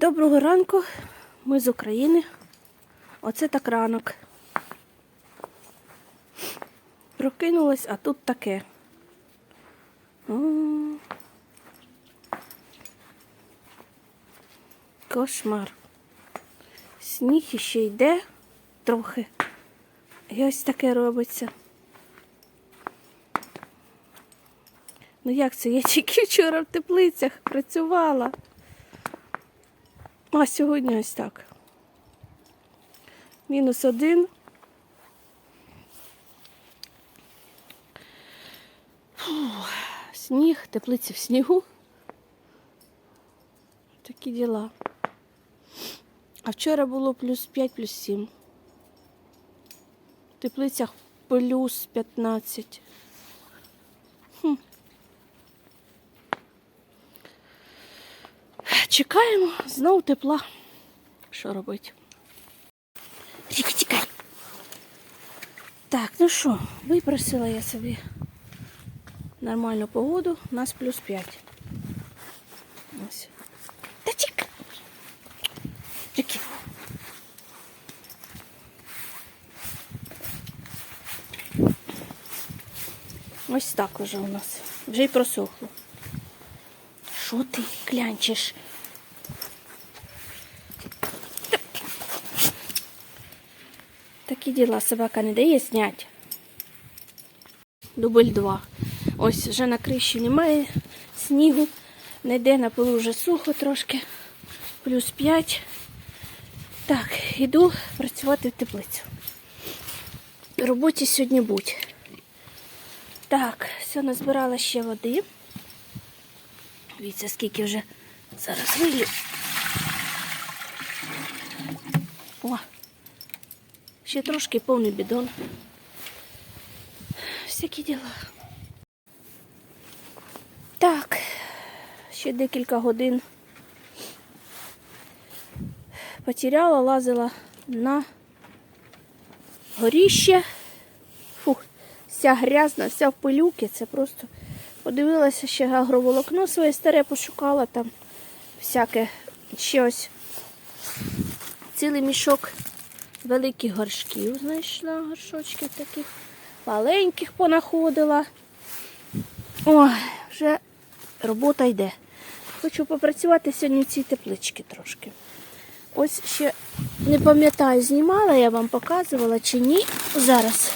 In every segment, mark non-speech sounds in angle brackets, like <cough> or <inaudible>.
Доброго ранку, ми з України. Оце так ранок. Прокинулась, а тут таке. Кошмар. Сніг іще йде трохи. І ось таке робиться. Ну як це? Я тільки вчора в теплицях працювала. А сьогодні ось так. Мінус один. Фух, сніг, теплиці в снігу. Такі діла. А вчора було плюс 5, плюс 7. В теплицях плюс 15. Чекаємо, знову тепла. Що робити? Ріка, тікай. Так, ну що, випросила я собі нормальну погоду, у нас плюс 5. Ось. Та тік. Ріки. Ось так уже у нас. Вже й просохло. Що ти клянчиш? Такі діла собака не дає зняти. Дубль 2. Ось вже на криші немає снігу. Ніде на полу вже сухо трошки. Плюс 5. Так, іду працювати в теплицю. Роботі сьогодні будь. Так, все, назбирала ще води. Дивіться, скільки вже зараз вилю. О, ще трошки повний бідон. Всякі діла. Так, ще декілька годин потеряла, лазила на горіще. Фух, вся грязна, вся в пилюки. Це просто подивилася ще агроволокно своє старе пошукала там всяке ще ось цілий мішок великих горшків знайшла, горшочків таких, маленьких понаходила. Ой, вже робота йде. Хочу попрацювати сьогодні в цій тепличці трошки. Ось ще не пам'ятаю, знімала я вам показувала чи ні. Зараз.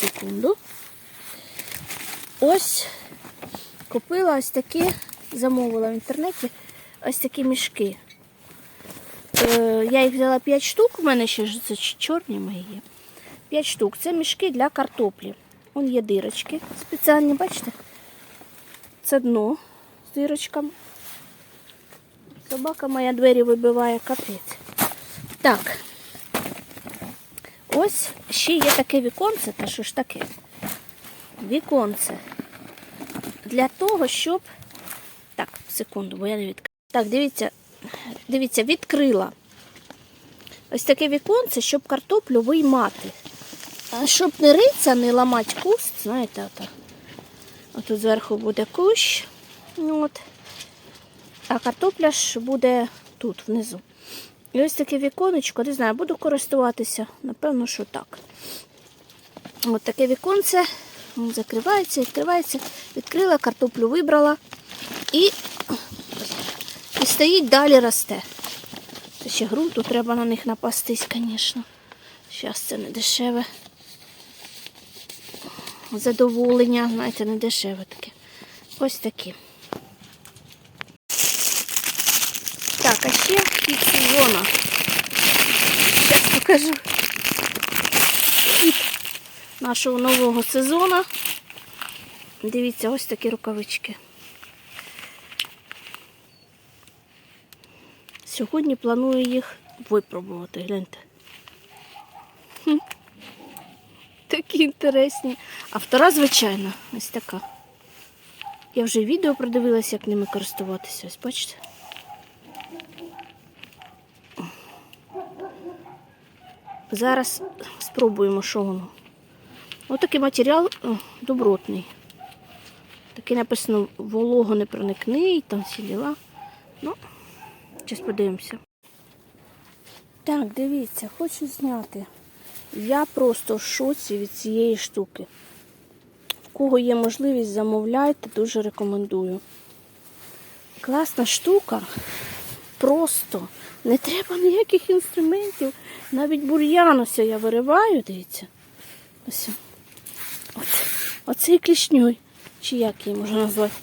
Секунду. Ось купила ось такі, замовила в інтернеті ось такі мішки. Е, я їх взяла 5 штук, у мене ще це чорні мої є. 5 штук. Це мішки для картоплі. Вон є дирочки спеціальні, бачите? Це дно з дирочками. Собака моя двері вибиває капець. Так. Ось ще є таке віконце, та що ж таке? Віконце. Для того, щоб. Так, секунду, бо я не відкрила. Так, дивіться, дивіться, відкрила. Ось таке віконце, щоб картоплю виймати. Щоб не риться, не ламати куст, знаєте, отак. Отут зверху буде кущ. От. А картопля ж буде тут, внизу. І ось таке віконечко, не знаю, буду користуватися. Напевно, що так. Ось таке віконце закривається, відкривається. Відкрила, картоплю вибрала і, стоїть далі росте. Це ще ґрунту треба на них напастись, звісно. Зараз це не дешеве. Задоволення, знаєте, не дешеве таке. Ось такі. Так, а ще хід сезону. Зараз покажу. Нашого нового сезону. Дивіться, ось такі рукавички. Сьогодні планую їх випробувати, гляньте. Такі інтересні. А втора, звичайно, ось така. Я вже відео продивилася, як ними користуватися. Ось бачите? Зараз спробуємо, що воно. Ось такий матеріал добротний. Такий написано волого не проникний, там всі діла. Ну, Зараз подивимося. Так, дивіться, хочу зняти. Я просто в шоці від цієї штуки. В кого є можливість, замовляйте, дуже рекомендую. Класна штука. Просто не треба ніяких інструментів. Навіть бур'ян я вириваю, дивіться. Ось. Оце, оцей клішнюй. Чи як її можна назвати?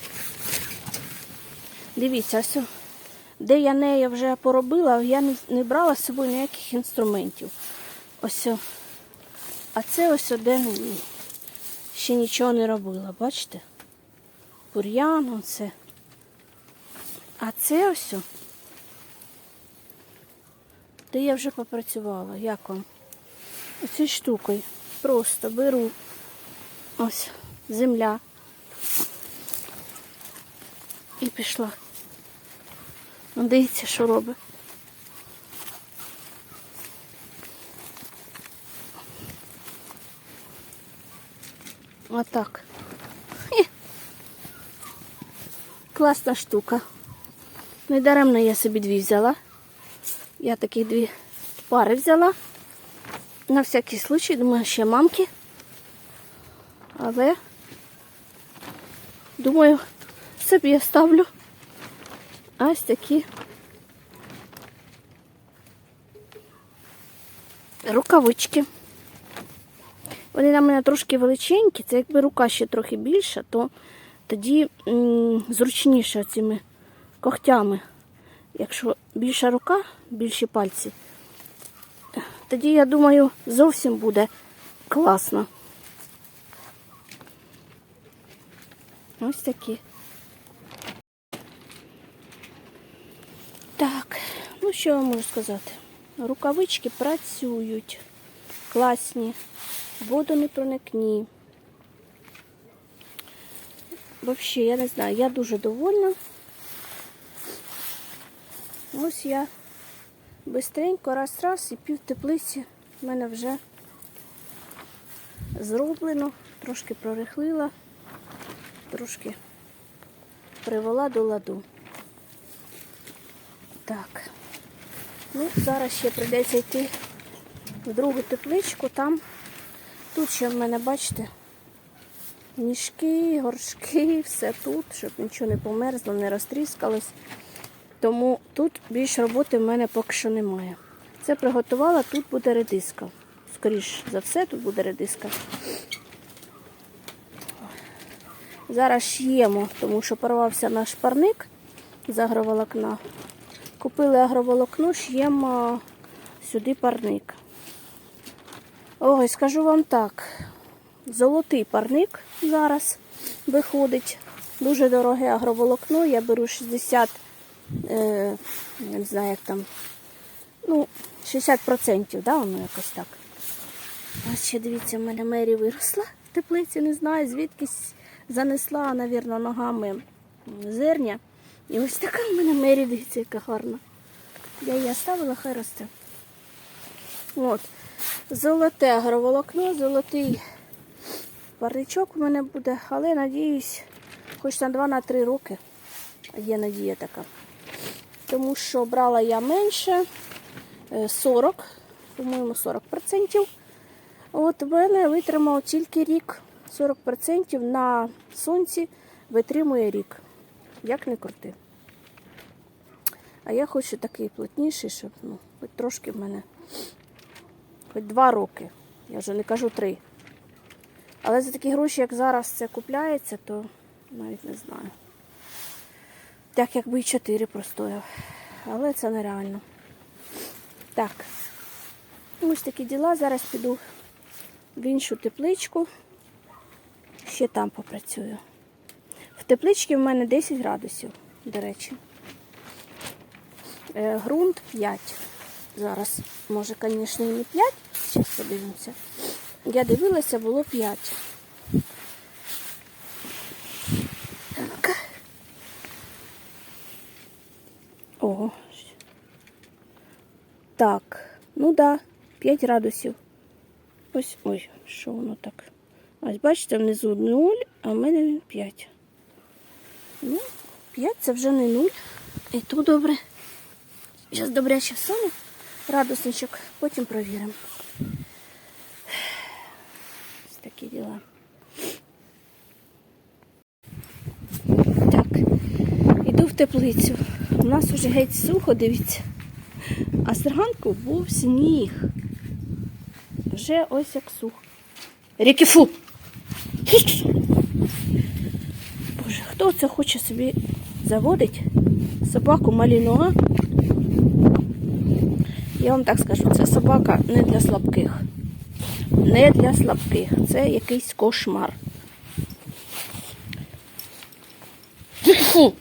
Дивіться, ось. Де я нею вже поробила, я не, брала з собою ніяких інструментів. Ось. А це ось ні. Ще нічого не робила, бачите? Бур'ян, оце. А це ось. Де я вже попрацювала. Як вам? Оцією штукою. Просто беру. Ось земля. І пішла. Ну, дивіться, що робить. Отак. Класна штука. Недаремно я собі дві взяла. Я таких дві пари взяла. На всякий случай, думаю, ще мамки. Але думаю, собі я ставлю ось такі рукавички. Вони на мене трошки величенькі, це якби рука ще трохи більша, то тоді зручніше цими когтями. Якщо більша рука, більші пальці, тоді, я думаю, зовсім буде класно. Ось такі. Так, що я можу сказати? Рукавички працюють. Класні. Воду не проникні. Взагалі, я не знаю, я дуже довольна. Ось я бистренько раз-раз і пів теплиці в мене вже зроблено, трошки прорихлила, трошки привела до ладу. Так. Ну, зараз ще прийдеться йти в другу тепличку, там тут ще в мене, бачите, ніжки, горшки, <laughs> все тут, щоб нічого не померзло, не розтріскалось. Тому тут більше роботи в мене поки що немає. Це приготувала, тут буде редиска. Скоріш за все, тут буде редиска. Зараз ш'ємо, тому що порвався наш парник з агроволокна. Купили агроволокно, ш'ємо сюди парник. Ой, скажу вам так, золотий парник зараз виходить. Дуже дороге агроволокно. Я беру 60, е, не знаю, як там, ну, 60%, да, воно якось так. Ось ще дивіться, в мене мері виросла в теплиці, не знаю, звідкись занесла, навірно, ногами зерня. І ось така в мене мері, яка гарна. Я її оставила, хай росте. От. Золоте агроволокно, золотий парничок у мене буде, але надіюсь, хоч на 2-3 роки є надія така. Тому що брала я менше, е, 40, по-моєму, 40%. От в мене витримав тільки рік. 40% на сонці витримує рік. Як не крути. А я хочу такий плотніший, щоб ну, хоч трошки в мене, хоч два роки. Я вже не кажу три. Але за такі гроші, як зараз це купляється, то навіть не знаю. Так, якби і чотири простояв. Але це нереально. Так. Ось такі діла. Зараз піду в іншу тепличку. Ще там попрацюю. В тепличці в мене 10 градусів, до речі. Е, Грунт 5. Зараз, може, звісно, і не 5. Зараз подивимося. Я дивилася, було 5. Так. Ого. Так, ну да, 5 градусів. Ось, ой, що воно так. Ось бачите, внизу 0, а в мене 5. Ну, 5 це вже не 0. І то добре. Зараз добряче всуну радусничок, потім провіримо. Такі діла. Так, іду в теплицю. У нас уже геть сухо, дивіться. А зранку був сніг. Вже ось як сухо. Ріки фу! Хто це хоче собі заводить? Собаку малінуа? Я вам так скажу, це собака не для слабких. Не для слабких. Це якийсь кошмар. Фу!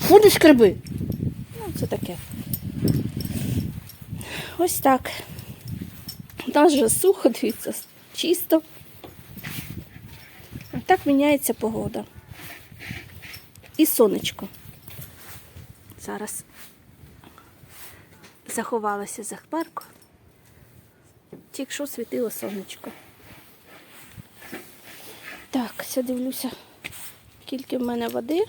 Фу, не скриби. Ну, це таке. Ось так. У нас же сухо, дивіться, чисто. Так міняється погода. І сонечко. Зараз заховалася за хмарку. Тільки що світило сонечко. Так, все дивлюся, скільки в мене води.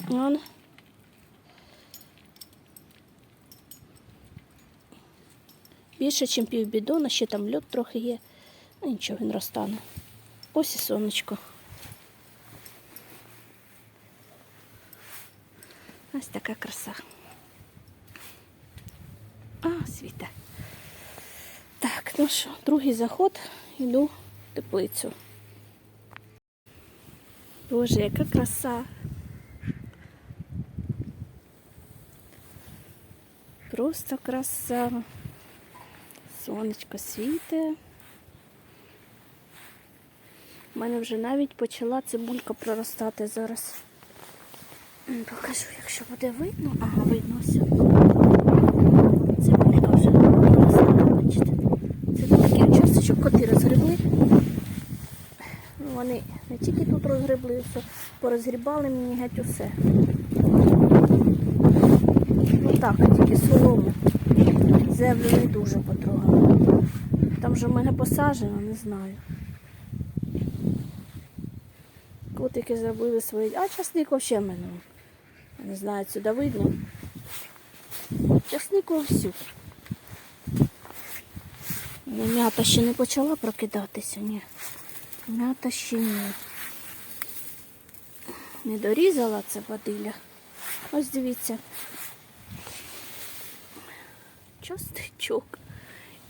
Вон. Більше, ніж півбідона, ще там льод трохи є. Ну нічого, він розтане. Ось і сонечко. Ось така краса. А, світе. Так, ну що, другий заход, йду в теплицю. Боже, яка краса. Просто краса. Сонечко світе. У мене вже навіть почала цибулька проростати зараз. Покажу, якщо буде видно. Ага, видно все. Цибулька вже проростає, бачите. Це такий участочок коти розгребли. Вони не тільки тут розгребли, все порозгрібали мені геть усе. Ну так, тільки солому. Землю не дуже потрогала. Там же в мене посаджено, не знаю. Котики зробили свої. А часник взагалі в мене. Не знаю, сюди видно. Часник вовсю. Ну, М'ята ще не почала прокидатися, ні. М'ята ще ні. Не дорізала це бадиля. Ось дивіться. Часничок.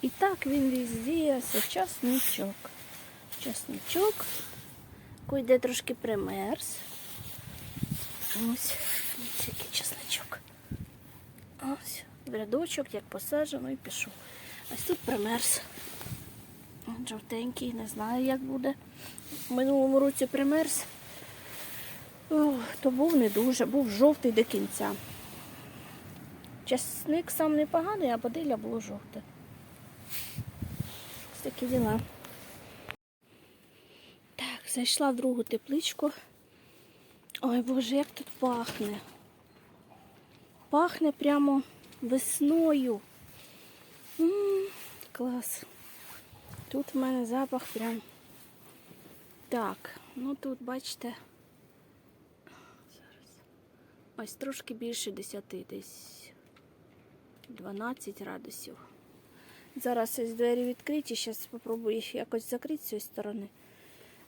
І так він везде, ось часничок. Часничок. Койде трошки примерз. Ось, дивіться, який часничок. Ось, в рядочок, як посаджено, і пішов. Ось тут примерз. Жовтенький, не знаю, як буде. В минулому році примерз. То був не дуже, був жовтий до кінця. Часник сам непоганий, а бодилля було жовте. Такі діла. Так, зайшла в другу тепличку. Ой, Боже, як тут пахне. Пахне прямо весною. М, клас. Тут в мене запах прям. Так, ну тут, бачите, зараз. Ось трошки більше 10, десь 12 градусів. Зараз ось двері відкриті, зараз спробую їх якось закрити з цієї сторони.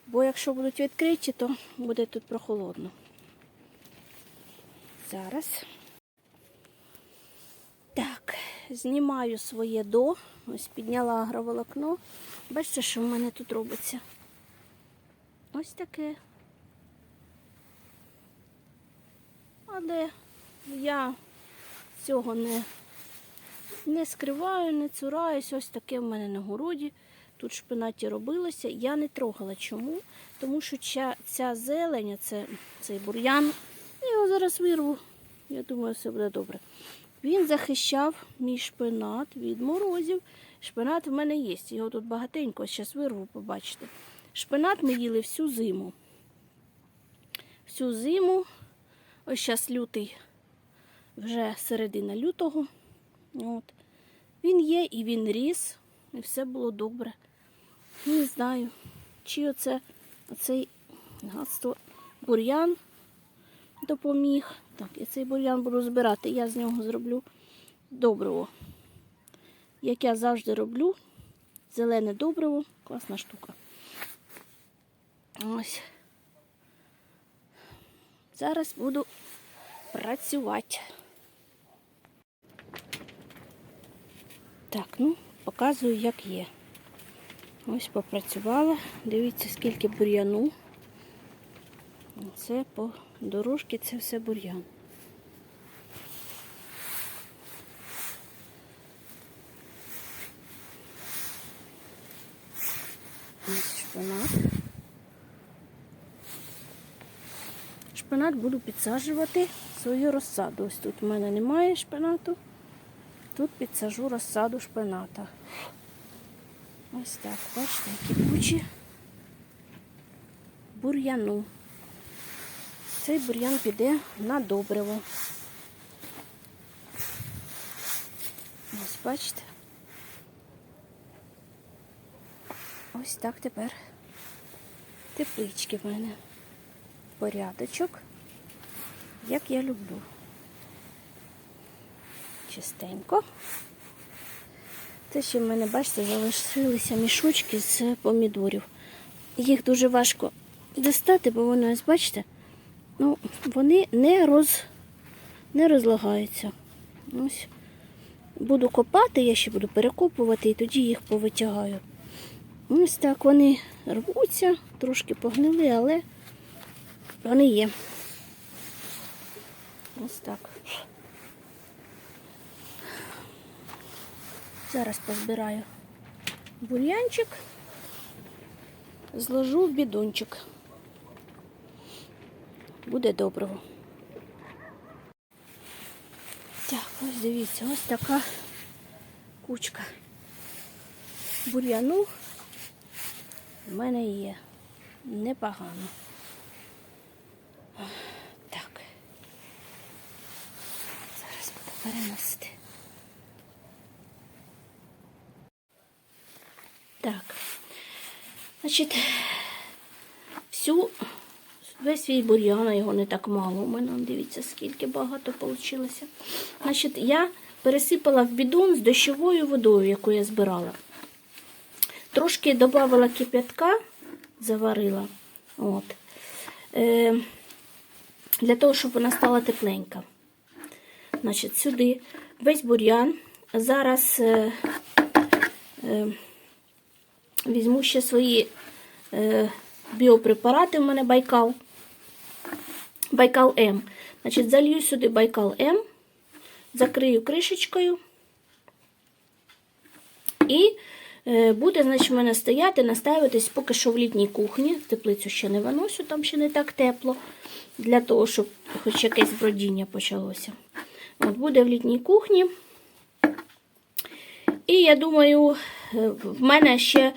Бо якщо будуть відкриті, то буде тут прохолодно. Зараз. Так, знімаю своє до. Ось підняла агроволокно. Бачите, що в мене тут робиться? Ось таке. Але я цього не, не скриваю, не цураюсь. Ось таке в мене на городі. Тут шпинаті робилося. Я не трогала. Чому? Тому що ця, ця зелень, це, цей бур'ян, я його зараз вирву. Я думаю, все буде добре. Він захищав мій шпинат від морозів. Шпинат в мене є. Його тут багатенько, зараз вирву, побачите. Шпинат ми їли всю зиму. Всю зиму, ось зараз лютий, вже середина лютого. От. Він є і він ріс, і все було добре. Не знаю, чи оце оцей гадство бур'ян допоміг. Так, я цей бур'ян буду збирати. Я з нього зроблю добриво. Як я завжди роблю. Зелене добриво. Класна штука. Ось. Зараз буду працювати. Так, ну, показую, як є. Ось попрацювала. Дивіться, скільки бур'яну. Це по дорожці, це все бур'ян. Ось шпинат. Шпинат буду підсаджувати свою розсаду. Ось тут в мене немає шпинату. Тут підсажу розсаду шпината. Ось так, бачите, які кучі бур'яну. Цей бур'ян піде на добриво. Ось бачите. Ось так тепер теплички в мене. Порядочок, як я люблю. Чистенько. Це ще в мене, бачите, залишилися мішочки з помідорів. Їх дуже важко дістати, бо вони, ось бачите, ну, вони не, роз, не розлагаються. Ось. Буду копати, я ще буду перекопувати і тоді їх повитягаю. Ось так вони рвуться, трошки погнили, але вони є. Ось так. Зараз позбираю бур'янчик, зложу в бідончик. Буде доброго. Так, ось дивіться, ось така кучка бур'яну в мене є. Непогано. Так. Зараз буду переносити. Так. Значить, всю, весь свій бур'ян, його не так мало. У мене, дивіться, скільки багато вийшло. Значить, я пересипала в бідон з дощовою водою, яку я збирала. Трошки додавала кип'ятка, заварила. От. Е, для того, щоб вона стала тепленька. Значить, сюди весь бур'ян. Зараз е, е, візьму ще свої біопрепарати. У мене байкал. Байкал М. Значить, залью сюди байкал М, закрию кришечкою. І е, буде, значить, в мене стояти, настаюватись поки що в літній кухні. Теплицю ще не виносю, там ще не так тепло, для того, щоб хоч якесь бродіння почалося. От Буде в літній кухні. І я думаю, е, в мене ще, е,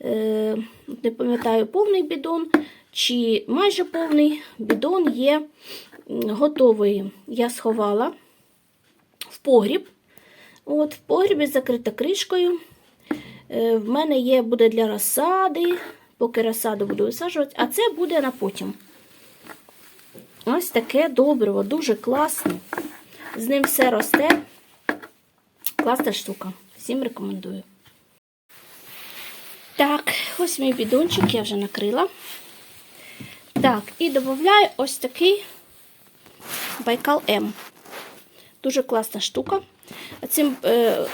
не пам'ятаю, повний бідон чи майже повний бідон є готовий. Я сховала в погріб. От, в погрібі закрита кришкою. Е, В мене є буде для розсади, поки розсаду буду висаджувати, а це буде на потім. Ось таке добриво, дуже класне. З ним все росте. Класна штука. Всім рекомендую. Так, ось мій бідончик я вже накрила. Так, і додаю ось такий Байкал М. Дуже класна штука. Цим е,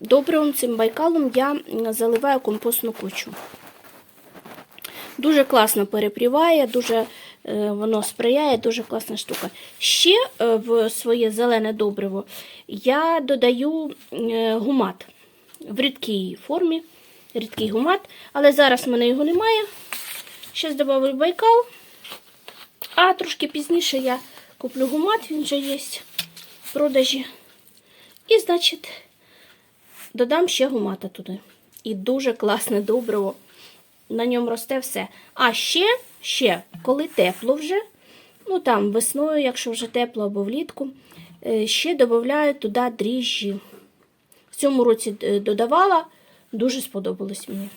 добривом, цим байкалом я заливаю компостну кучу. Дуже класно перепріває, дуже е, воно сприяє, дуже класна штука. Ще е, в своє зелене добриво я додаю е, гумат в рідкій формі, рідкий гумат, але зараз в мене його немає. Зараз додаю байкал, а трошки пізніше я куплю гумат, він вже є в продажі. І, значить, додам ще гумата туди. І дуже класне добриво. На ньому росте все. А ще, ще, коли тепло вже, ну там весною, якщо вже тепло або влітку, е, ще додаю туди дріжджі. В цьому році е, додавала, дуже сподобалось мені.